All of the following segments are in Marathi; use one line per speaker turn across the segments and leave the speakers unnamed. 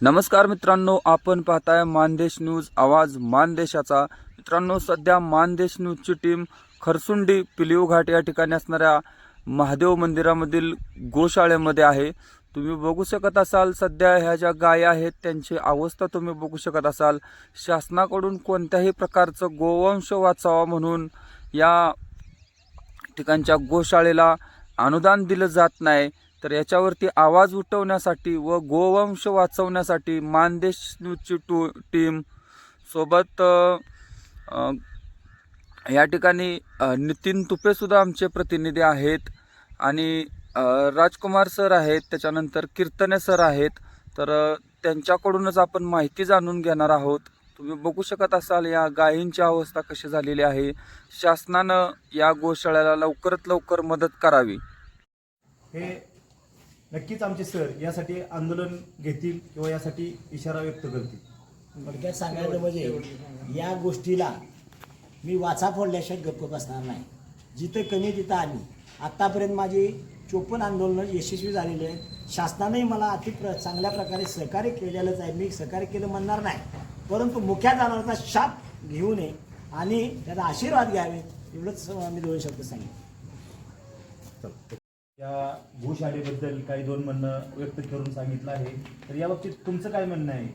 नमस्कार मित्रांनो आपण पाहताय मानदेश न्यूज आवाज मानदेशाचा. मित्रांनो सध्या मानदेश न्यूजची टीम खरसुंडी पिलिव घाट या ठिकाणी असणाऱ्या महादेव मंदिरामधील गोशाळेमध्ये आहे. तुम्ही बघू शकत असाल सध्या ह्या ज्या गाय आहेत त्यांची अवस्था तुम्ही बघू शकत असाल. शासनाकडून कोणत्याही प्रकारचं गोवंश वाचावा म्हणून या ठिकाणच्या गोशाळेला अनुदान दिलं जात नाही. तर याच्यावरती आवाज उठवण्यासाठी व गोवंश वाचवण्यासाठी मानदेश न्यूजची टू टीम सोबत या ठिकाणी नितीन तुपेसुद्धा आमचे प्रतिनिधी आहेत. आणि राजकुमार सर आहेत त्याच्यानंतर कीर्तने सर आहेत. तर त्यांच्याकडूनच आपण माहिती जाणून घेणार आहोत. तुम्ही बघू शकत असाल या गायींची अवस्था कशी झालेली आहे. शासनानं या गोशाळ्याला लवकरात लवकर मदत करावी.
हे नक्कीच आमचे सर यासाठी आंदोलन घेतील किंवा यासाठी इशारा व्यक्त करतील.
थोडक्यात सांगायचं म्हणजे या गोष्टीला मी वाचा फोडल्याशिवाय गप्प बसणार नाही. जिथं कमी तिथं आम्ही. आत्तापर्यंत माझी चोपन्न आंदोलनं यशस्वी झालेली आहेत. शासनानेही मला अति प्र चांगल्या प्रकारे सहकार्य केलेलंच आहे. मी सहकार्य केलं म्हणणार नाही. परंतु मुख्या जनावरांचा शाप घेऊ नये आणि त्याचा आशीर्वाद घ्यावे एवढंच मी दोन शब्द सांगितलं
या भूशाळेबद्दल काही दोन म्हणणं व्यक्त करून सांगितलं आहे. तर या बाबतीत तुमचं काय म्हणणं आहे?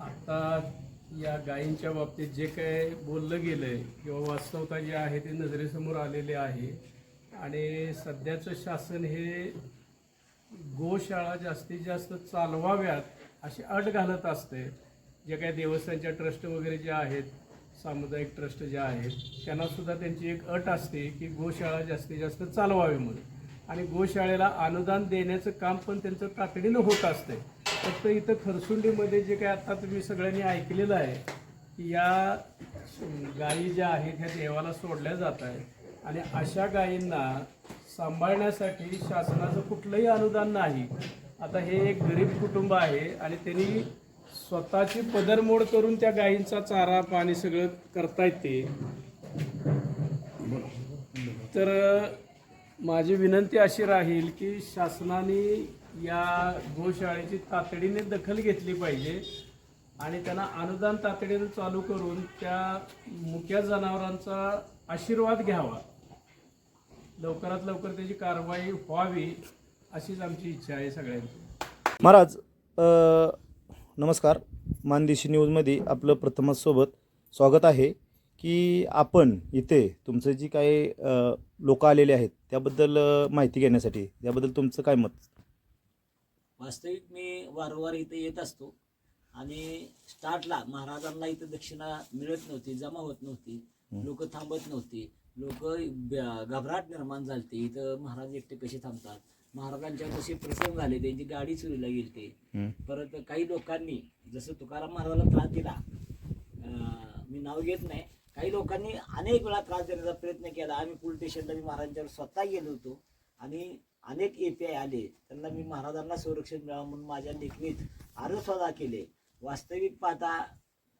आता या गायींच्या बाबतीत जे काय बोललं गेलंय किंवा वास्तवता जी आहे ती नजरेसमोर आलेली आहे. आणि सध्याचं शासन हे गोशाळा जास्तीत जास्त चालवाव्यात अशी अट घालत असते. जे काही देवस्थानच्या ट्रस्ट वगैरे जे आहेत सामुदायिक ट्रस्ट जे आहेत त्यांना सुद्धा त्यांची एक अट असते की गोशाळा जास्तीत जास्त चालवावी म्हणून. आणि गोशाळेला अनुदान देण्याचं काम पण त्यांचं तातडीनं होत असते फक्त इथं खरसुंडीमध्ये जे काय आता तुम्ही सगळ्यांनी ऐकलेलं आहे की या गायी ज्या आहेत ह्या देवाला सोडल्या जात आहेत. आणि अशा गायींना सांभाळण्यासाठी शासनाचं कुठलंही अनुदान नाही. आता हे एक गरीब कुटुंब आहे आणि त्यांनी स्वतःची पदरमोड करून त्या गायींचा चारा पाणी सगळं करता येते तर माझी विनंती अशी राहील की शासनाने या गोशाळेची तातडीने दखल घेतली पाहिजे आणि त्यांना अनुदान तातडीने चालू करून त्या मुक्या जनावरांचा आशीर्वाद घ्यावा. लवकरात लवकर त्याची कारवाई व्हावी अशीच आमची इच्छा आहे सगळ्यांची.
महाराज अ, नमस्कार. मानदेशी न्यूजमध्ये आपलं प्रथमच सोबत स्वागत आहे. की आपण इथे तुमचं जी काही लोक आलेले आहेत त्याबद्दल माहिती घेण्यासाठी त्याबद्दल तुमचं काय मत?
वास्तविक मी वारंवार इथं येत असतो आणि स्टार्टला महाराजांना इथं दक्षिणा मिळत नव्हती जमा होत नव्हती लोक थांबत नव्हती लोक घबराट निर्माण झालते इथं महाराज एकटे कसे थांबतात? महाराजांच्या कसे प्रसंग झाले त्यांची गाडी चोरीला गेली ते परत काही लोकांनी जसं तुकाराम महाराजाला त्रास दिला मी नाव घेत नाही काही लोकांनी अनेक वेळा त्रास देण्याचा प्रयत्न केला. आम्ही पोलीस स्टेशनला मी महाराजांच्यावर स्वतः गेलो होतो. आणि अनेक ए पी आय आले. त्यांना मी महाराजांना संरक्षण मिळावं म्हणून माझ्या लेखणीत अर्ज स्वतः केले. वास्तविक पाहता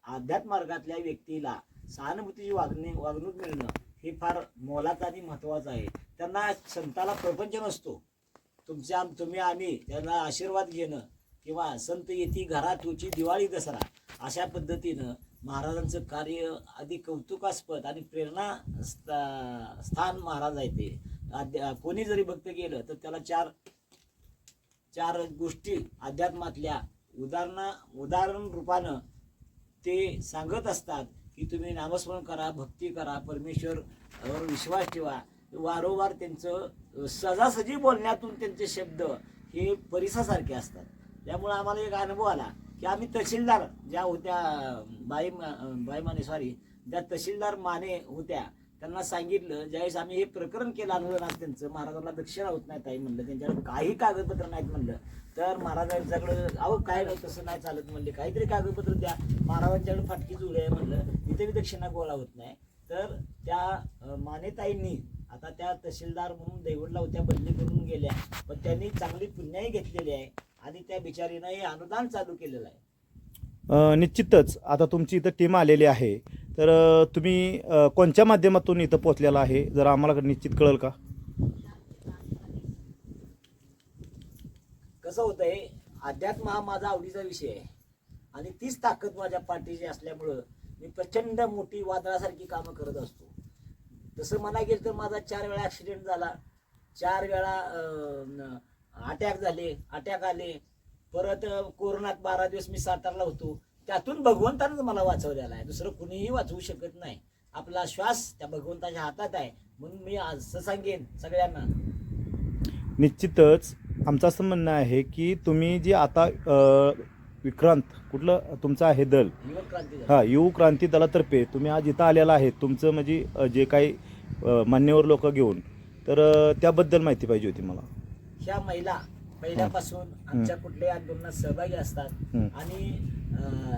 अध्यात्म मार्गातल्या व्यक्तीला सहानुभूतीची वागणे वागणूक मिळणं हे फार मोलाचं आणि महत्त्वाचं आहे. त्यांना संताला प्रपंच नसतो. तुमच्या तुम्ही आम्ही त्यांना आशीर्वाद घेणं किंवा संत येती घरात तुझी दिवाळी दसरा अशा पद्धतीनं महाराजांचं कार्य अधिक कौतुकास्पद आणि प्रेरणा स्था- स्थान महाराज आहे ते. कोणी जरी भक्त गेलं तर त्याला चार चार गोष्टी अध्यात्मातल्या उदाहरणा उदाहरण रूपानं ते सांगत असतात की तुम्ही नामस्मरण करा भक्ती करा परमेश्वरवर विश्वास ठेवा. वारंवार त्यांचं सहजासहजी बोलण्यातून त्यांचे शब्द हे परिसासारखे असतात. त्यामुळे आम्हाला एक अनुभव आला. की आम्ही तहसीलदार ज्या होत्या बाई बाई माने सॉरी ज्या तहसीलदार माने होत्या त्यांना सांगितलं ज्यावेळेस आम्ही हे प्रकरण केलं आंदोलनात त्यांचं महाराजांना दक्षिणा होत नाही ताई म्हणलं त्यांच्याकडे काही कागदपत्र नाहीत म्हणलं. तर महाराजांच्याकडे अहो काय तसं नाही चालत म्हणले काहीतरी कागदपत्र द्या. महाराजांच्याकडे फाटकी जुळे आहे म्हणलं तिथे बी दक्षिणा गोळा होत नाही. तर त्या मानेताईंनी आता त्या तहसीलदार म्हणून देवडला होत्या बदली करून गेल्या पण त्यांनी चांगली पुण्याही घेतलेली आहे. आणि त्या बिचारीनं हे अनुदान चालू केलेलं आहे.
अ, निश्चितच. आता तुमची इथं टीम आलेली आहे. तर अ, तुम्ही अ, कोणत्या माध्यमातून इथं पोचलेला आहे? जरा आम्हाला निश्चित कळेल का?
कसं होतंय अध्यात्म हा माझा आवडीचा विषय आहे. आणि तीच ताकद माझ्या पाठीची असल्यामुळं मी प्रचंड मोठी वादळासारखी कामं करत असतो. तसं म्हणा गेलं तर माझा चार वेळा ॲक्सिडेंट झाला. चार वेळा अटॅक झाले अटॅक आले. परत कोरोनात बारा दिवस मी सातारला होतो. त्यातून भगवंतानंच मला वाचवलेला आहे. दुसरं कुणीही वाचवू शकत नाही. आपला श्वास त्या भगवंताच्या हातात आहे. म्हणून मी असं सांगेन सगळ्यांना.
निश्चितच आमचं असं म्हणणं आहे की तुम्ही जी आता विक्रांत कुठलं तुमचं आहे दल. हा युव क्रांती दलातर्फे तुम्ही आज इथं आलेला आहे. तुमचं म्हणजे जे काही मान्यवर लोक घेऊन. तर त्याबद्दल माहिती पाहिजे होती मला.
ह्या महिला पहिल्यापासून आमच्या कुठल्याही आंदोलनात सहभागी असतात. आणि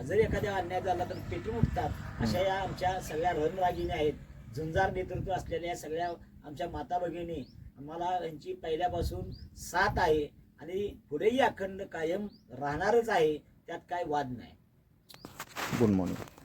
जर एखाद्या अन्याय झाला तर पेटून उठतात अशा या आमच्या सगळ्या रणरागिणी आहेत. झुंजार नेतृत्व असलेल्या सगळ्या आमच्या माता भगिनी आम्हाला यांची पहिल्यापासून साथ आहे आणि पुढेही अखंड कायम राहणारच आहे. त्यात काय वाद नाही.
Good morning.